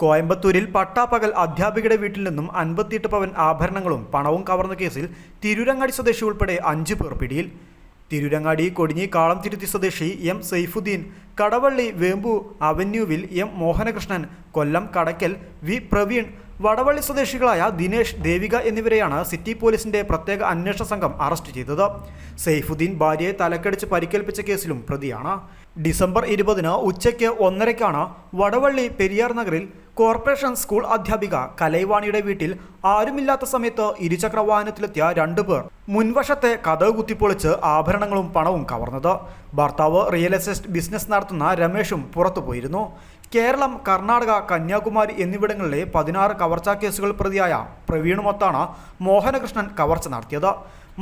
കോയമ്പത്തൂരിൽ പട്ടാപ്പകൽ അധ്യാപികയുടെ വീട്ടിൽ നിന്നും അൻപത്തിയെട്ട് പവൻ ആഭരണങ്ങളും പണവും കവർന്ന കേസിൽ തിരൂരങ്ങാടി സ്വദേശി ഉൾപ്പെടെ അഞ്ചു പേർ പിടിയിൽ. തിരൂരങ്ങാടി കൊടിഞ്ഞി കാളംതിരുത്തി സ്വദേശി എം സൈഫുദ്ദീൻ കടവള്ളി വേമ്പു അവന്യൂവിൽ എം മോഹനകൃഷ്ണൻ കൊല്ലം കടക്കൽ വി പ്രവീൺ വടവള്ളി സ്വദേശികളായ ദിനേഷ് ദേവിക എന്നിവരെയാണ് സിറ്റി പോലീസിന്റെ പ്രത്യേക അന്വേഷണ സംഘം അറസ്റ്റ് ചെയ്തത്. സെയ്ഫുദ്ദീൻ ഭാര്യയെ തലക്കടിച്ച് പരിക്കേൽപ്പിച്ച കേസിലും പ്രതിയാണ്. ഡിസംബർ ഇരുപതിന് ഉച്ചയ്ക്ക് ഒന്നരയ്ക്കാണ് വടവള്ളി പെരിയാർ നഗറിൽ കോർപ്പറേഷൻ സ്കൂൾ അധ്യാപിക കലൈവാണിയുടെ വീട്ടിൽ ആരുമില്ലാത്ത സമയത്ത് ഇരുചക്ര വാഹനത്തിലെത്തിയ രണ്ടുപേർ മുൻവശത്തെ കഥവ് കുത്തിപ്പൊളിച്ച് ആഭരണങ്ങളും പണവും കവർന്നത്. ഭർത്താവ് റിയൽ എസ്റ്റേറ്റ് ബിസിനസ് നടത്തുന്ന രമേഷും പുറത്തുപോയിരുന്നു കേരളം കർണാടക കന്യാകുമാരി എന്നിവിടങ്ങളിലെ പതിനാറ് കവർച്ചാ കേസുകൾ പ്രതിയായ പ്രവീണുമൊത്താണ് മോഹനകൃഷ്ണൻ കവർച്ച നടത്തിയത്.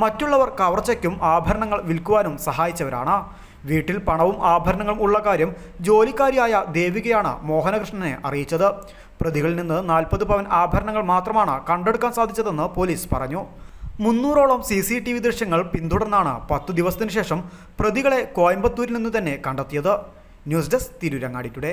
മറ്റുള്ളവർ കവർച്ചയ്ക്കും ആഭരണങ്ങൾ വിൽക്കുവാനും സഹായിച്ചവരാണ്. വീട്ടിൽ പണവും ആഭരണങ്ങളും ഉള്ള കാര്യം ജോലിക്കാരിയായ ദേവികയാണ് മോഹനകൃഷ്ണനെ അറിയിച്ചത്. പ്രതികളിൽ നിന്ന് നാൽപ്പത് പവൻ ആഭരണങ്ങൾ മാത്രമാണ് കണ്ടെടുക്കാൻ സാധിച്ചതെന്ന് പോലീസ് പറഞ്ഞു. മുന്നൂറോളം സി സി ടി വി ദൃശ്യങ്ങൾ പിന്തുടർന്നാണ് പത്തു ദിവസത്തിനു ശേഷം പ്രതികളെ കോയമ്പത്തൂരിൽ നിന്ന് തന്നെ കണ്ടെത്തിയത്. News desk Tirurangadi today.